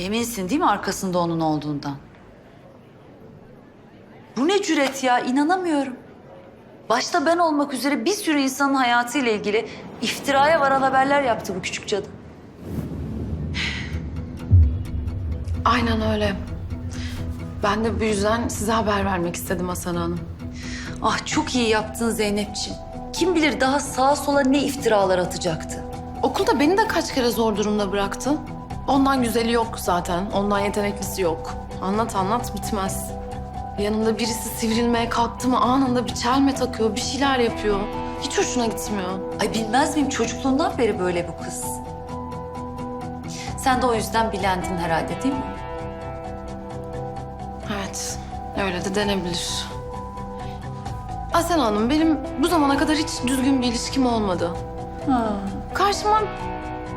Eminsin değil mi arkasında onun olduğundan? Bu ne cüret ya inanamıyorum. Başta ben olmak üzere bir sürü insanın hayatıyla ilgili iftiraya varan haberler yaptı bu küçük cadı. Aynen öyle. Ben de bu yüzden size haber vermek istedim Hasan Hanım. Ah çok iyi yaptın Zeynepciğim. Kim bilir daha sağa sola ne iftiralar atacaktı. Okulda beni de kaç kere zor durumda bıraktı. Ondan güzeli yok zaten. Ondan yeteneklisi yok. Anlat anlat bitmez. Yanımda birisi sivrilmeye kalktı mı anında bir çelme takıyor, bir şeyler yapıyor. Hiç hoşuna gitmiyor. Ay bilmez miyim çocukluğundan beri böyle bu kız. Sen de o yüzden bilendin herhalde değil mi? Evet, öyle de denebilir. Asena Hanım, benim bu zamana kadar hiç düzgün bir ilişkim olmadı. Karşıma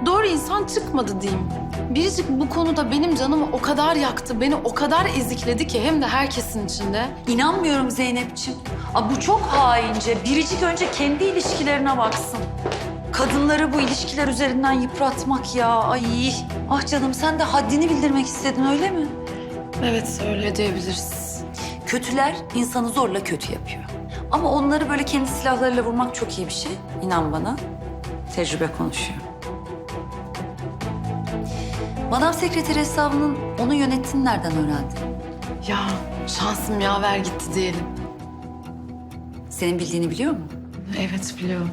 doğru insan çıkmadı diyeyim. Biricik bu konuda benim canımı o kadar yaktı, beni o kadar ezikledi ki hem de herkesin içinde. İnanmıyorum Zeynepciğim. Aa, bu çok haince. Biricik önce kendi ilişkilerine baksın. Kadınları bu ilişkiler üzerinden yıpratmak ya. Ay. Ah canım sen de haddini bildirmek istedin öyle mi? Evet, öyle diyebiliriz. Kötüler insanı zorla kötü yapıyor. Ama onları böyle kendi silahlarıyla vurmak çok iyi bir şey. İnan bana. Tecrübe konuşuyor. Madam sekreteri hesabının onu yönettiğini nereden öğrendin? Ya şansım yaver gitti diyelim. Senin bildiğini biliyor mu? Evet, biliyorum.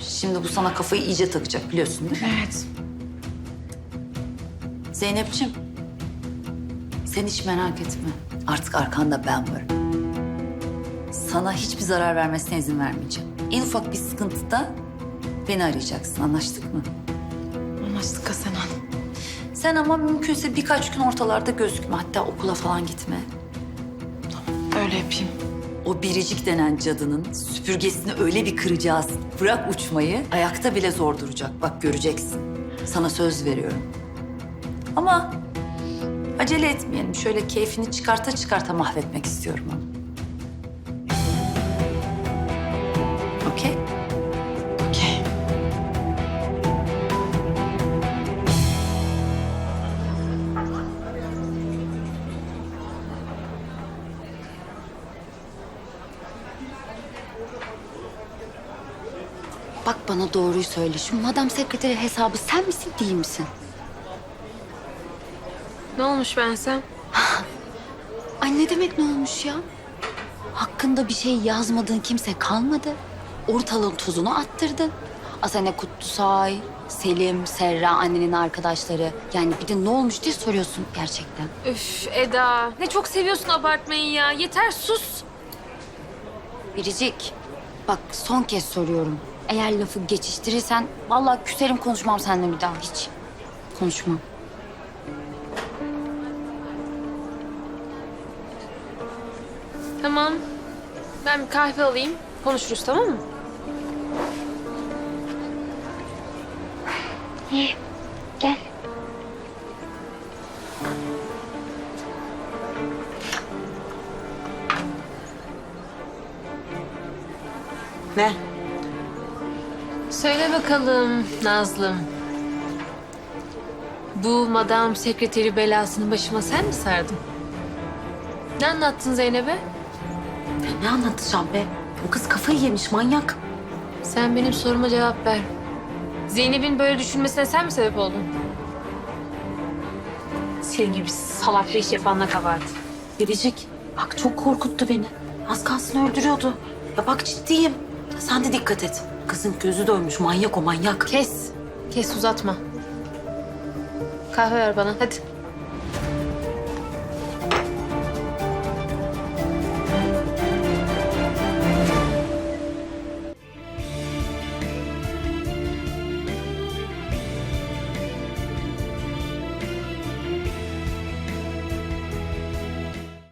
Şimdi bu sana kafayı iyice takacak biliyorsun değil mi? Evet. Zeynep'ciğim, sen hiç merak etme. Artık arkanda ben varım. Sana hiçbir zarar vermesine izin vermeyeceğim. En ufak bir sıkıntıda beni arayacaksın. Anlaştık mı? Anlaştık Hasan. Sen ama mümkünse birkaç gün ortalarda gözükme. Hatta okula falan gitme. Öyle yapayım. O biricik denen cadının süpürgesini öyle bir kıracağız. Bırak uçmayı, ayakta bile zor duracak. Bak göreceksin. Sana söz veriyorum. Ama acele etmeyelim. Şöyle keyfini çıkarta çıkarta mahvetmek istiyorum onu. Bak bana doğruyu söyle. Şu madam sekreteri hesabı sen misin değil misin? Ne olmuş bensem? Ay ne demek ne olmuş ya? Hakkında bir şey yazmadığın kimse kalmadı. Ortalığın tozunu attırdın. Asene Kutlusay, Selim, Serra annenin arkadaşları. Yani bir de ne olmuş diye soruyorsun gerçekten. Üf Eda. Ne çok seviyorsun abartmayı ya. Yeter sus. Biricik, bak son kez soruyorum. Eğer lafı geçiştirirsen vallahi küserim konuşmam seninle bir daha hiç. Konuşmam. Tamam. Ben bir kahve alayım. Konuşuruz tamam mı? İyi, gel. Ne? Söyle bakalım Nazlım. Bu madam sekreteri belasını başıma sen mi sardın? Ne anlattın Zeynep'e? Ne anlatacağım be? O kız kafayı yemiş manyak. Sen benim soruma cevap ver. Zeynep'in böyle düşünmesine sen mi sebep oldun? Senin gibi salak bir iş yapanla kabahat. Biricik, bak çok korkuttu beni. Az kalsın öldürüyordu. Ya bak ciddiyim. Sen de dikkat et. Kızın gözü dönmüş. Manyak o manyak. Kes. Kes uzatma. Kahve ver bana hadi.